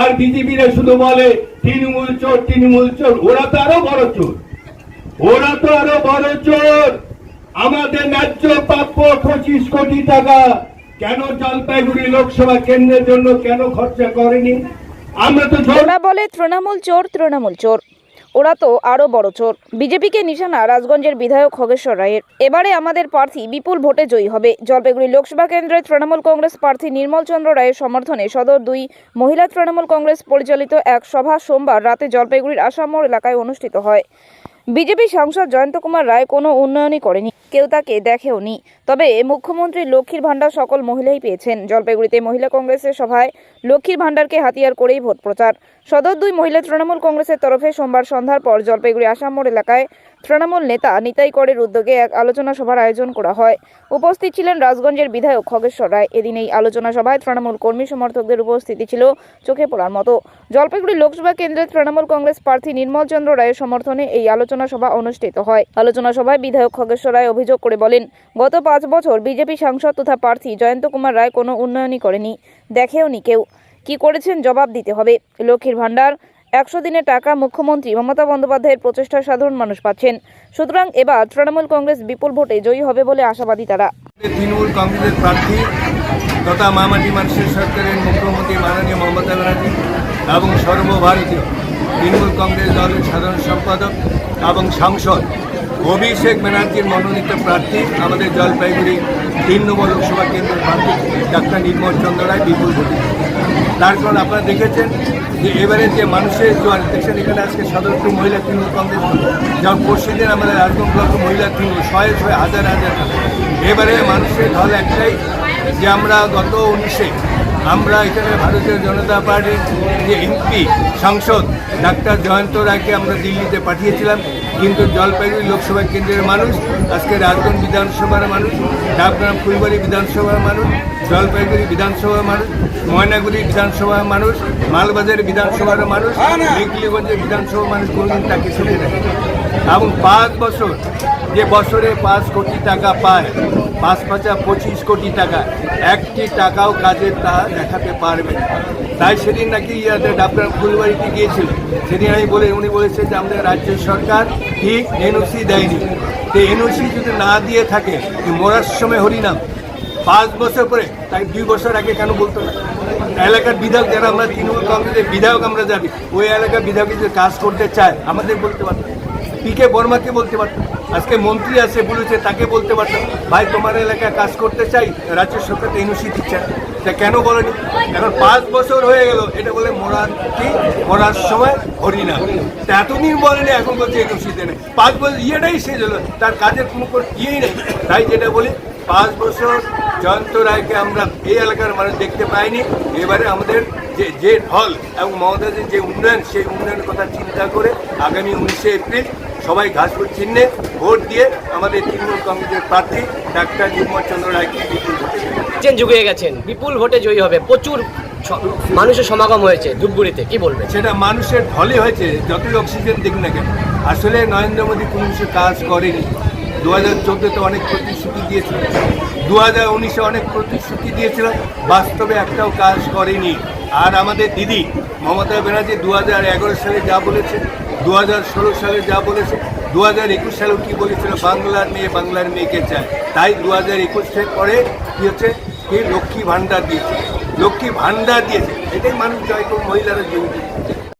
আর বিজেপিরা শুধু বলে তৃণমূল চোর তৃণমূল চোর, ওরা তো আরও বড় চোর। ওরা তো আরও বড় চোর। আমাদের ন্যায্য প্রাপ্য পঁচিশ কোটি টাকা কেন জলপাইগুড়ি লোকসভা কেন্দ্রের জন্য কেন খরচা করেনি? আমরা তো বলে তৃণমূল চোর তৃণমূল চোর। ওরা তো আরও বড় চোর। বিজেপিকে নিশানা রাজগঞ্জের বিধায়ক খগেশ্বর রায়ের। এবারে আমাদের প্রার্থী বিপুল ভোটে জয়ী হবে। জলপাইগুড়ি লোকসভা কেন্দ্রের তৃণমূল কংগ্রেস প্রার্থী নির্মল চন্দ্র রায়ের সমর্থনে সদর দুই মহিলা তৃণমূল কংগ্রেস পরিচালিত এক সভা সোমবার রাতে জলপাইগুড়ির আসাম এলাকায় অনুষ্ঠিত হয়। বিজেপি সাংসদ জয়ন্ত কুমার রায় কোনো উন্নয়নই করেনি। কেউ তাকে দেখেওনি তবে মুখ্যমন্ত্রী লক্ষ্মীর ভাণ্ডার সকল মহিলাই পেয়েছেন। জলপাইগুড়িতে মহিলা কংগ্রেসের সভায় লক্ষ্মীর ভাণ্ডারকে হাতিয়ার করেই ভোট প্রচার। সদর দুই মহিলা তৃণমূল কংগ্রেসের তরফে সোমবার সন্ধ্যার পর জলপাইগুড়ি আসাম মোড় এলাকায় তৃণমূল নেতা নিতাই করের উদ্যোগে এক আলোচনা সভার আয়োজন করা হয়। উপস্থিত ছিলেন রাজগঞ্জের বিধায়ক খগেশ্বর রায়। এদিন এই আলোচনা সভায় তৃণমূল কর্মী সমর্থকদের উপস্থিতি ছিল চোখে পড়ার মতো। জলপাইগুড়ি লোকসভা কেন্দ্রের তৃণমূল কংগ্রেস প্রার্থী নির্মল চন্দ্র রায়ের সমর্থনে এই আলোচনা সভা অনুষ্ঠিত হয়। আলোচনা সভায় বিধায়ক খগেশ্বর রায় অভিযোগ করে বলেন, গত পাঁচ বছর বিজেপি সাংসদ তথা প্রার্থী জয়ন্ত কুমার রায় কোনো উন্নয়নই করেনি। দেখেওনি কেউ। কি করেছেন জবাব দিতে হবে। লক্ষ্মীর ভাণ্ডার একশো দিনের টাকা মুখ্যমন্ত্রী মমতা বন্দ্যোপাধ্যায়ের প্রচেষ্টা সাধারণ মানুষ পাচ্ছেন। সুতরাং এবার তৃণমূল কংগ্রেস বিপুল ভোটে জয়ী হবে বলে আশাবাদী তারা। তৃণমূল কংগ্রেসের প্রার্থী তথা মামাটি মানুষের সরকারের মুখ্যমন্ত্রী মাননীয় মমতা ব্যানার্জি এবং সর্বভারতীয় তৃণমূল কংগ্রেস দলের সাধারণ সম্পাদক এবং সাংসদ অভিষেক ব্যানার্জির মনোনীত প্রার্থী আমাদের জলপাইগুড়ি তিন নম্বর লোকসভা কেন্দ্রের প্রার্থী ডাক্তার নির্মল চন্দ্র রায় বিপুল ভোটে। তার কারণ আপনারা দেখেছেন যে এবারে যে মানুষের জোয়ার দেখছেন এখানে আজকে সদস্য মহিলা তৃণমূল কংগ্রেস যেমন পশ্চিমদিন আমাদের রাজগঞ্জ ব্লক মহিলা তৃণমূল, শয়ে শয়ে হাজার হাজার এবারে মানুষের ঢল একটাই যে আমরা গত উনিশে আমরা এখানে ভারতীয় জনতা পার্টির যে এমপি, সাংসদ, ডাক্তার জয়ন্ত রায়কে আমরা দিল্লিতে পাঠিয়েছিলাম। কিন্তু জলপাইগুড়ি লোকসভা কেন্দ্রের মানুষ, আজকে রাজগঞ্জ বিধানসভার মানুষ ডাবগ্রাম ফুলবাড়ি বিধানসভার মানুষ, জলপাইগুড়ি বিধানসভার মানুষ, ময়নাগুড়ি বিধানসভার মানুষ, মালবাজার বিধানসভার মানুষ মেঘলিগঞ্জের বিধানসভার মানুষ কোনদিন তাকে শুনে নেয় এবং পাঁচ বছর, যে বছরে পাঁচ কোটি টাকা পায় পাঁচ পাঁচা পঁচিশ কোটি টাকা। একটি টাকাও কাজের তা দেখাতে পারবে। তাই সেদিন নাকি ইয়াতে ডাক্তার ফুলবাড়িতে গিয়েছিল। সেদিন আমি বলে উনি বলেছে যে, আমাদের রাজ্য সরকার ঠিক এনওসি দেয়নি। তো এনওসি যদি না দিয়ে থাকে মরার সময় হরিনাম। পাঁচ বছর পরে, তাই দুই বছর আগে কেন বলতো না? এলাকার বিধায়ক যারা, আমরা তৃণমূল কংগ্রেসের বিধায়ক আমরা যাবি ওই এলাকার বিধায়ক যদি কাজ করতে চায়, আমাদের বলতে পারতাম পি কে বর্মাকে বলতে পারতাম আজকে মন্ত্রী আছে বলেছে, তাকে বলতে পারতাম, ভাই, তোমার এলাকায় কাজ করতে চাই রাজ্য সরকার তো এনওসি দিচ্ছে। তা কেন বলেনি? এখন পাঁচ বছর হয়ে গেল, এটা বলে মরার কি, মরার সময় হরিনা তা এতদিন বলেনি এখন বলছে এনওসি দেয় পাঁচ বছর, ইয়েটাই শেষ হলো, তার কাজের কোনো ইয়েই নেই। তাই যেটা বলি, পাঁচ বছর জয়ন্ত রায়কে আমরা এই এলাকার মানুষ দেখতে পাইনি। এবারে আমাদের যে যে ঢল এবং মমতাজের যে উন্নয়ন, সেই উন্নয়নের কথা চিন্তা করে আগামী উনিশে এপ্রিল সবাই ঘাসপুর চিহ্নে ভোট দিয়ে আমাদের তৃণমূল কংগ্রেসের প্রার্থী ডাক্তার নির্মল চন্দ্র রায়কে বিপুল ভোটে জয়ী করবে। গেছেন। বিপুল ভোটে জয়ী হবে। প্রচুর মানুষের সমাগম হয়েছে ধূপগুড়িতে। কি বলবে সেটা মানুষের ঢলে হয়েছে যতই অক্সিজেন দিক না কেন। আসলে নরেন্দ্র মোদী কোনো কিছু কাজ করেনি। দু হাজার চোদ্দোতে অনেক প্রতিশ্রুতি দিয়েছিল। দু হাজার উনিশে অনেক প্রতিশ্রুতি দিয়েছিল। বাস্তবে একটাও কাজ করেনি। আর আমাদের দিদি, মমতা ব্যানার্জি দু হাজার এগারো সালে যা বলেছে দু হাজার ষোলো সালে যা বলেছে দু হাজার একুশ সালেও কী বলেছিল বাংলার মেয়ে বাংলার মেয়েকে চায়। তাই দু হাজার একুশের পরে কী হচ্ছে, কি লক্ষ্মী ভাণ্ডার দিয়েছে। লক্ষ্মী ভাণ্ডার দিয়েছে, এটাই মানুষ জয় করে মহিলারা জয়ী